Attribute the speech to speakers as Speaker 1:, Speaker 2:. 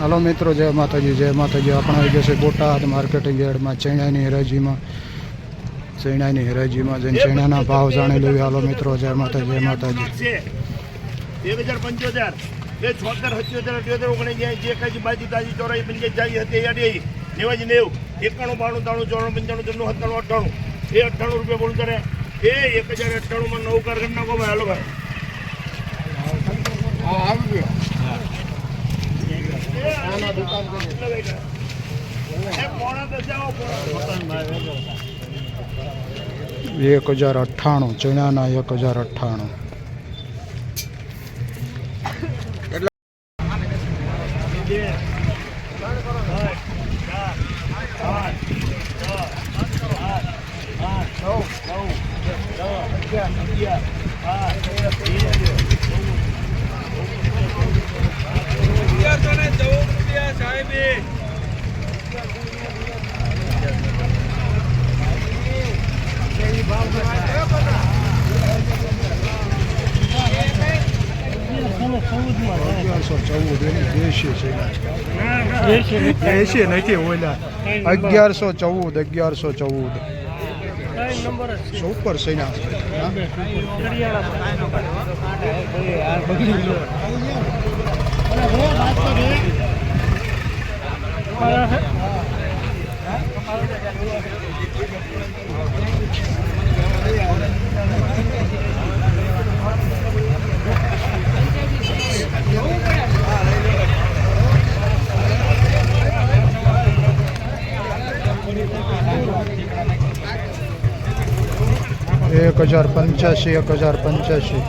Speaker 1: હાલો મિત્રો જય માતાજી જય માતાજી. આપણે આવી જશે બોટાદ માર્કેટિંગ યાર્ડમાં ચૈણાની હરાજીમાં. ચૈણાની હરાજીમાં જઈને ચૈણાના ભાવ જાણી લેવી હાલો મિત્રો જય માતાજી જય માતાજી.
Speaker 2: છે એક હજાર પંચોતેર બે છોતેર સત્યોતેર અઠ્યોતેર ઓગણીસ જે કઈ બાજી તાજી ચોરાઈ પંચાયત જાય હતી અઢી નેવાજી નેવ એકાણું બાણું ત્રાણું ચોરાણું પંચાણું ત્રણું સત્તાણું અઠ્ઠાણું. એ અઠ્ઠાણું રૂપિયા બોલું કરે એ એક હજાર અઠ્ઠાણું માં નવ કારખાના કરી ભાઈ. હાલો ભાઈ. આવી દસ.
Speaker 1: એક હજાર અઠ્ઠાણું ચણાના એક હજાર અઠ્ઠાણું. અગિયારસો ચૌદ એની દેશી છે દેશી નથી ઓલા અગિયારસો ચૌદ. અગિયારસો ચૌદ સુપર સેના એક હજાર પંચ્યાસી એક હજાર પંચ્યાસી.